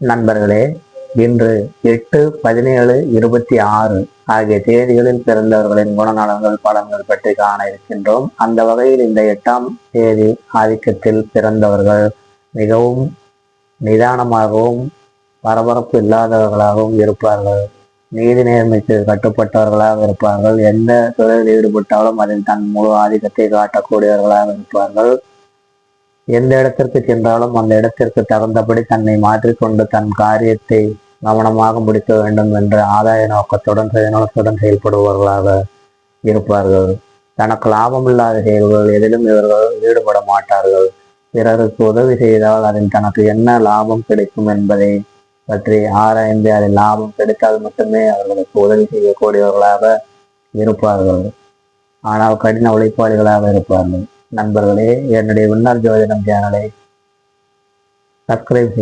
நண்பர்களே இன்று எட்டு பதினேழு இருபத்தி ஆறு ஆகிய தேதிகளில் பிறந்தவர்களின் குணநலங்கள் பலன்கள் பற்றி காண இருக்கின்றோம். அந்த வகையில் இந்த எட்டாம் தேதி ஆதிக்கத்தில் பிறந்தவர்கள் மிகவும் நிதானமாகவும் பரபரப்பு இல்லாதவர்களாகவும் இருப்பார்கள். நீதி நேர்மைக்கு கட்டுப்பட்டவர்களாக இருப்பார்கள். எந்த தொழிலில் ஈடுபட்டாலும் அதில் தன் முழு ஆதிக்கத்தை காட்டக்கூடியவர்களாக இருப்பார்கள். எந்த இடத்திற்கு சென்றாலும் அந்த இடத்திற்கு தகுந்தபடி தன்னை மாற்றிக்கொண்டு தன் காரியத்தை கவனமாக முடிக்க வேண்டும் என்ற ஆதாய நோக்கத்துடன் சுயநலத்துடன் செயல்படுபவர்களாக இருப்பார்கள். தனக்கு லாபம் இல்லாத செயல்கள் எதிலும் இவர்கள் ஈடுபட மாட்டார்கள். பிறருக்கு உதவி செய்தால் அதில் தனக்கு என்ன லாபம் கிடைக்கும் என்பதை பற்றி ஆராய்ந்து அதில் லாபம் கிடைத்தால் மட்டுமே அவர்களுக்கு உதவி செய்யக்கூடியவர்களாக இருப்பார்கள். ஆனால் கடின உழைப்பாளிகளாக இருப்பார்கள். நண்பர்களே என்னுடைய விண்ணர் ஜோதிடம் சேனலை சப்ஸ்கிரைப்